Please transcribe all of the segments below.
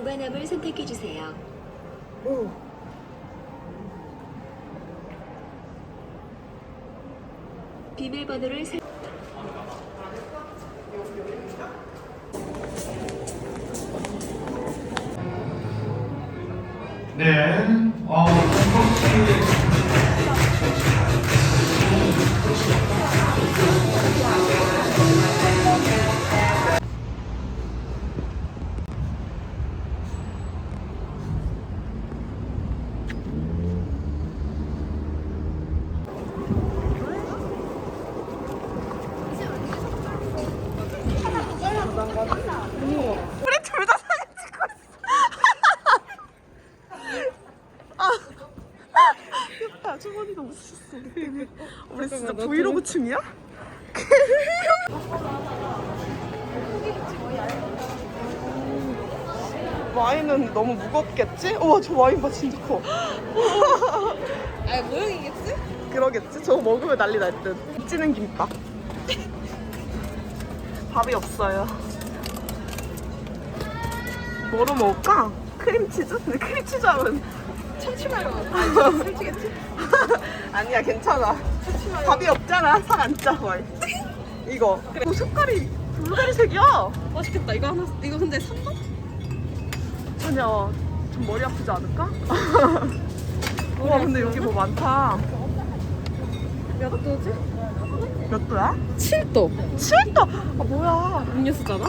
무관함을 선택해 주세요. 오. 비밀번호를 설 진짜 브이로그 층이야? 와인은 너무 무겁겠지? 우와 저 와인 봐 진짜 커. 아 모형이겠지? 그러겠지? 저거 먹으면 난리 날 듯. 찌는 김밥. 밥이 없어요. 뭐로 먹을까? 크림치즈? 근데 크림치즈 하면 참치마요. 아 살찌겠지? 아니야 괜찮아. 밥이 없잖아. 살 안 짜. 이거. 오, 색깔이 블루베리색이야. 맛있겠다. 이거 하나 이거 근데 3번? 아니야. 좀 머리 아프지 않을까? 와 근데 여기 뭐 많다. 몇 도지? 몇 도야? 7도. 7도. 아 뭐야? 음료수잖아.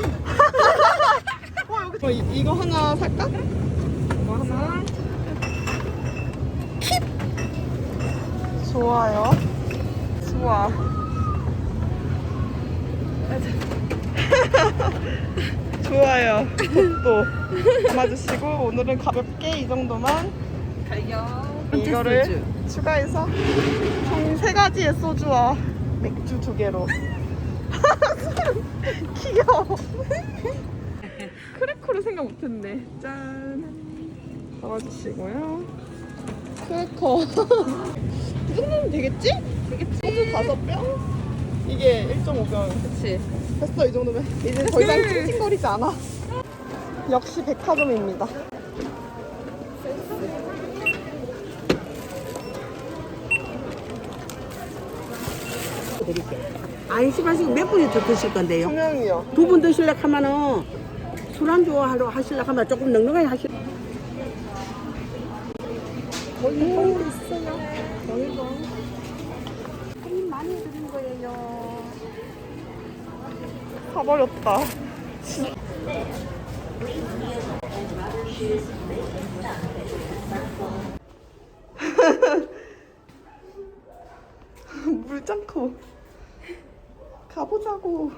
와 여기 어, 이, 이거 하나 살까? 이거 하나. 좋아요. 좋아. 좋아요. 또 담아주시고 오늘은 가볍게 이 정도만 달걀. 이거를 추가해서 총 세 가지의 소주와 맥주 두 개로. 귀여워. 크래커를 생각 못했네. 짠. 담아주시고요. 크래커. 이 정도면 되겠지? 되겠지? 소주 다섯 병? 이게 1.5병. 그치. 됐어 이 정도면 이제 더 이상 찡찡거리지 않아. 역시 백화점입니다. 아이스 마시고 몇 분이 더 드실 건데요? 두 명이요. 두 분 드실래 하면은 술안주 하러 하실래 하면 조금 넉넉하게 하실. 거기 거기 있어요. 거기가. 손님 많이 드린 거예요. 가버렸다. 물짱 커. 가보자고.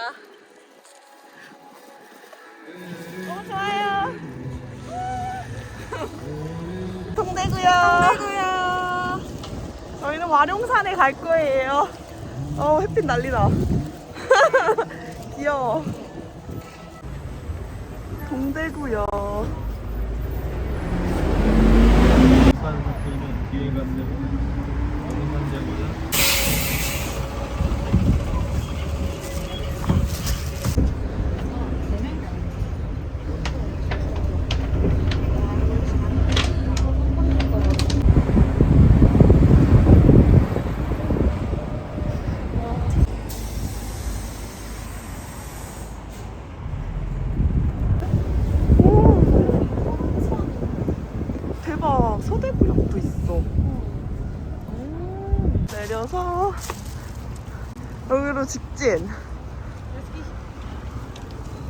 너무 동대구요. 저희는 와룡산에 갈 거예요. 어, 햇빛 난리다. 귀여워. 동대구요. 사는 학교는 뒤에 가면 어느 현장이야? 대박. 서대구역도 있어. 음, 내려서 여기로 직진.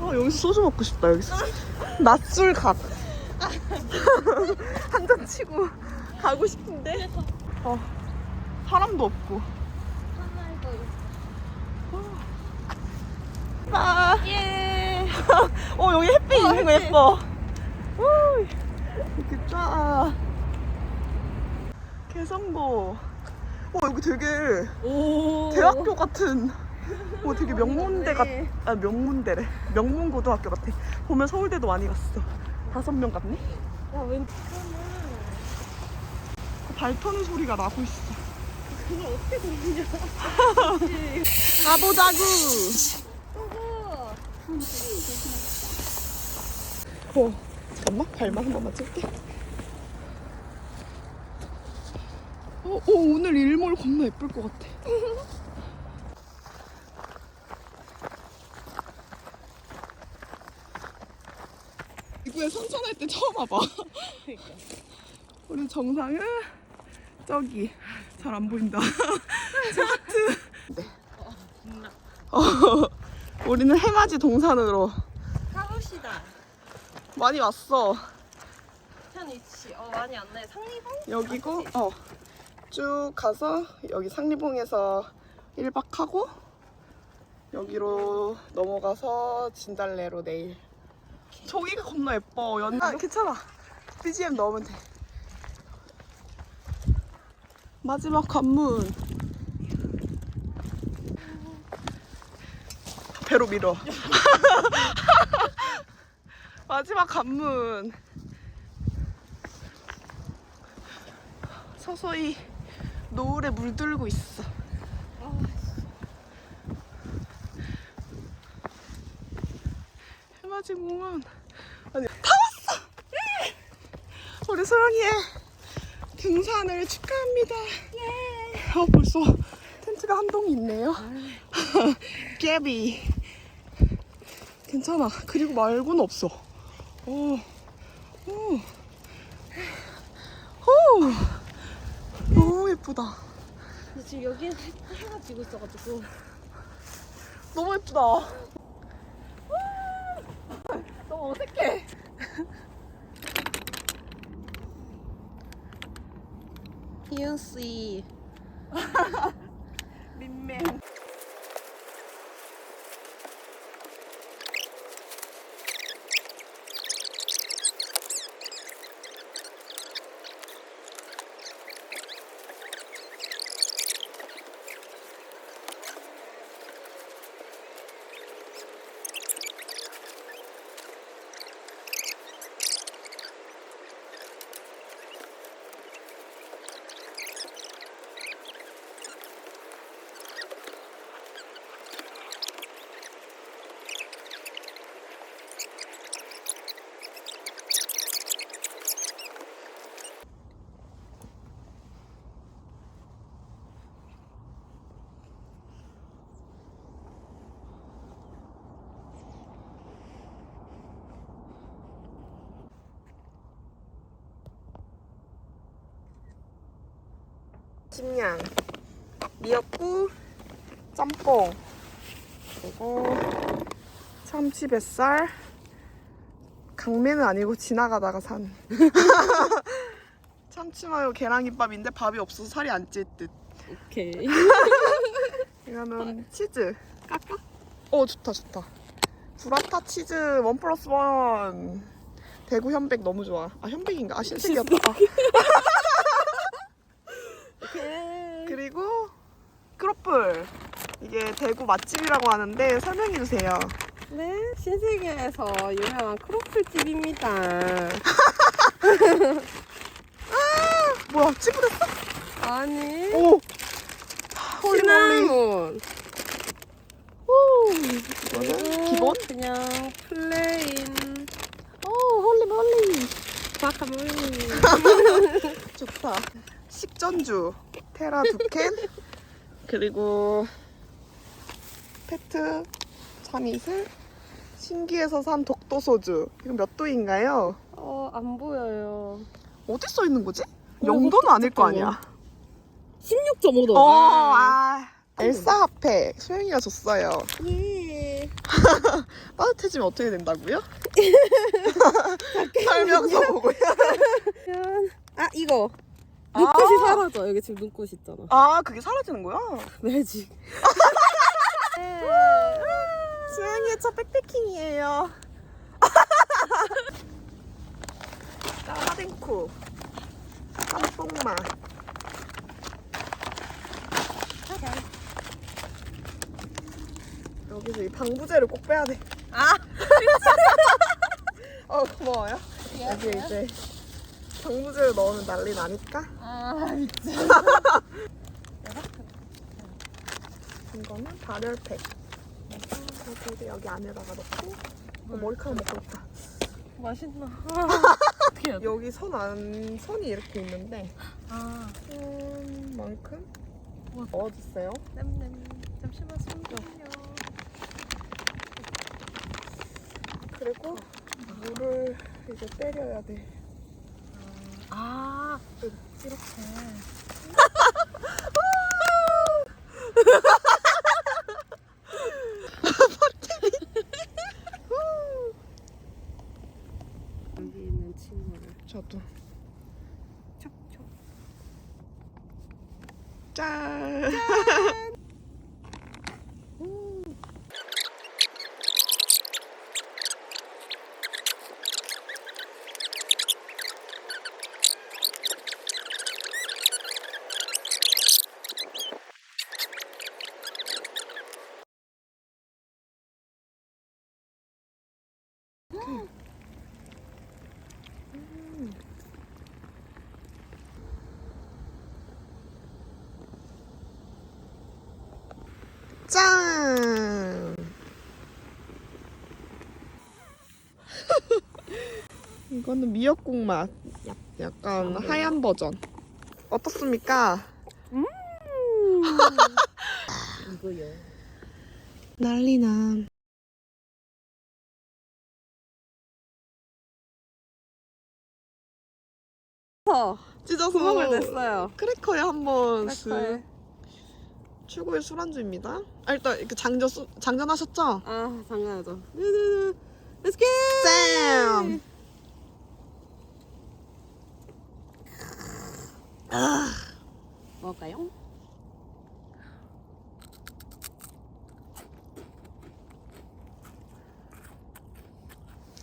어, 여기서 소주 먹고 싶다. 여기서 낮술 각. 한잔 치고 가고 싶은데. 어, 사람도 없고. 아, 예. 어, 여기 햇빛 있는 거 예뻐. 우, 이렇게 쫙. 개성고. 어, 여기 되게 오. 대학교 같은. 어, 되게 명문대 같, 아, 명문대래. 명문 고등학교 같아. 보면 서울대도 많이 갔어. 다섯 명 같네? 야 왠지 발 터는 소리가 나고 있어. 그걸 어떻게 고르냐. 가보자구. 어, 잠깐만 발만 한 번만 찍게. 어, 어, 오늘 일몰 겁나 예쁠 것 같아. 이구에 선천할 때 처음 와봐. 우리 정상은 저기 잘 안 보인다. 저 하트. 네. 어, 우리는 해맞이 동산으로 가봅시다. 많이 왔어. 현 위치. 어, 많이 안 나요. 상리봉? 여기고 어. 쭉 가서 여기 상리봉에서 1박 하고 여기로 넘어가서 진달래로 내일. 저기가 겁나 예뻐. 연. 아, 괜찮아. BGM 넣으면 돼. 마지막 관문. 배로 밀어. 마지막 관문. 서서히 노을에 물들고 있어. 해맞이 공원. 아니 다 왔어. 우리 소영이의 등산을 축하합니다. 예. 어 벌써 텐트가 한 동이 있네요. 깨비. 괜찮아. 그리고 말고는 없어. 오. 오. 오. 너무 예쁘다. 근데 지금 여기는 해- 해가 지고 있어가지고. 너무 예쁘다. 너무 어색해. 희은씨. 민맹. 침양, 미역국, 짬뽕, 그리고 참치 뱃살, 강매는 아니고 지나가다가 산 참치마요 계란김밥인데 밥이 없어서 살이 안 찔 듯. 오케이. 이거는 치즈 깎아? 어 좋다 좋다. 브라타 치즈 원 플러스 원. 대구 현백 너무 좋아. 아 현백인가? 아 신세계였다. 오케이. 그리고 크로플 이게 대구 맛집이라고 하는데 설명해 주세요. 네, 신세계에서 유명한 크로플 집입니다. 뭐야 찌부렸어? 아니, 오. 시나몬. 오. 이거는 기본. 그냥 플레인 오 홀리 몰리. 과카몰리. 좋다. 식전주 테라 두 캔. 그리고 페트 참이슬. 신기해서 산 독도 소주. 이건 몇 도인가요? 어, 안 보여요. 어디 써 있는 거지? 어, 영도는 아닐 거. 아니야. 16.5도. 어, 아. 엘사 핫팩 소영이가 줬어요. 예. 따뜻해지면 어떻게 된다고요? 설명서 보고요. 아, 이거. 눈꽃이 사라져. 여기 지금 눈꽃 있잖아. 아, 그게 사라지는 거야? 매직. 수영이의 첫 백패킹이에요. 까마댕쿠. 짬뽕마. 여기서 이 방부제를 꼭 빼야 돼. 아! 어, 고마워요. 여기 이제 방부제를 넣으면 난리 나니까. 아, 진짜. 이거는 발열팩. 그래서 여기 안에다가 넣고 어, 머리카락 먹고 있다. 맛있나? 어떻게 해야 돼? 여기 선 안, 선이 이렇게 있는데 아, 음, 만큼 넣어주세요. 냄냄. 잠시만 숨기요. 그리고 물을 이제 때려야 돼. 아, 이렇게. 여기 있는 친구를 저도. 촉촉. 짠. 짠! 이거는 미역국 맛. 약간 하얀 버전. 어떻습니까? 이거요. 난리나. 어, 찢어서 구멍을 냈어요. 크래커에 한번 크래커에. 쓱. 최고의 술안주입니다. 아, 일단 이렇게 장전 수- 장전하셨죠? 아, 당연하죠. Let's get 쌤! 먹을까요?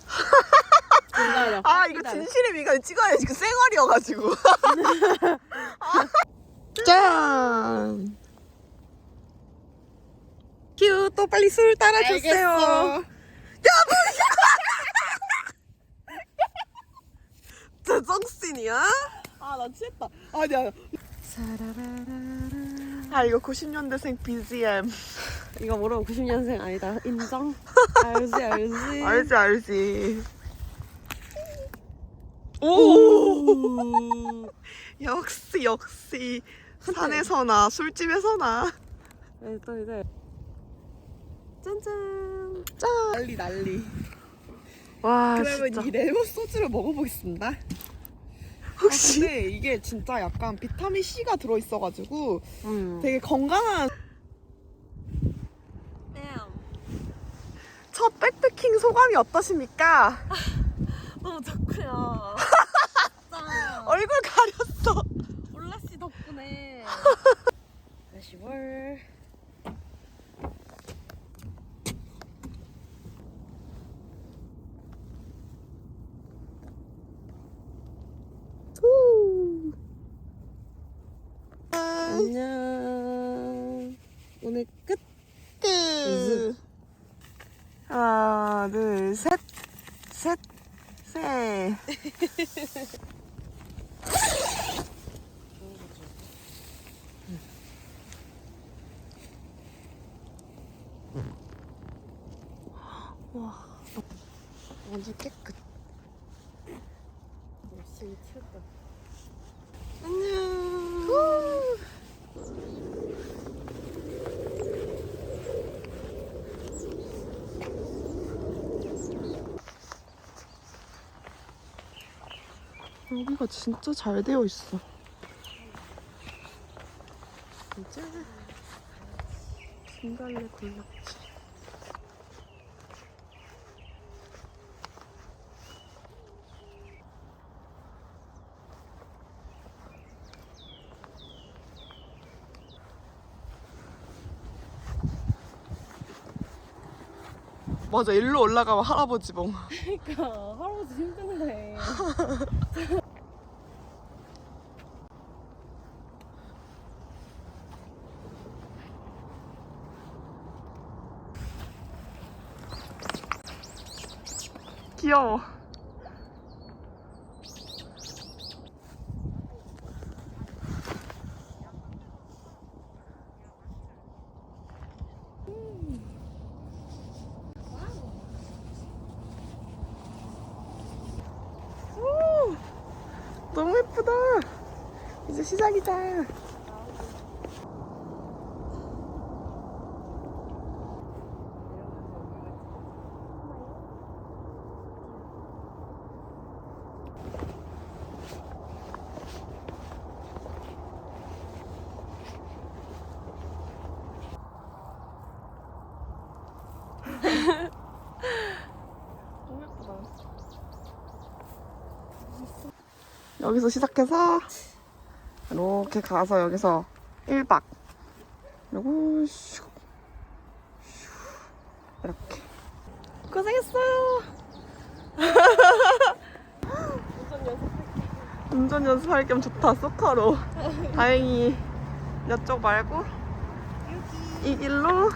아 이거. 진실의 미간을 찍어야지 그 쌩얼이어가지고 짠 큐, 또 빨리 술 따라주세요 알겠어. 제정신이야? 아, 나 취했다. 아니야 아 이거 90년대생 BGM 이거 모르면 90년생 아니다. 인정? 알지, 알지. 알지 알지 오 오. 역시 역시 산에서나 술집에서나 일단 이제 짠짠. 짠 난리 난리 와 그러면 진짜 이 레몬 소주를 먹어보겠습니다. 혹시 근데 이게 진짜 약간 비타민 C가 들어있어가지고 음. 되게 건강한 첫 백패킹 소감이 어떠십니까? 너무 좋고요. 얼굴 가렸어. 올라 씨 덕분에 다시 월. 안녕. 오늘 끝. 끝. 하나, 둘, 셋, 셋, 셋. 와, 완전 깨끗. 열심히 튀었다. 안녕. 여기가 진짜 잘 되어 있어. 진짜? 진달래 군락지. 맞아, 일로 올라가면 할아버지 봉. 그러니까 할아버지 힘든데. 귀여워. 너무 예쁘다. 이제 시작이다. 여기서 시작해서 이렇게 가서 여기서 1박. 그리고 슉, 슉, 이렇게. 고생했어요. 운전 연습할 겸 좋다 소카로. 다행히 이쪽 말고 이 길로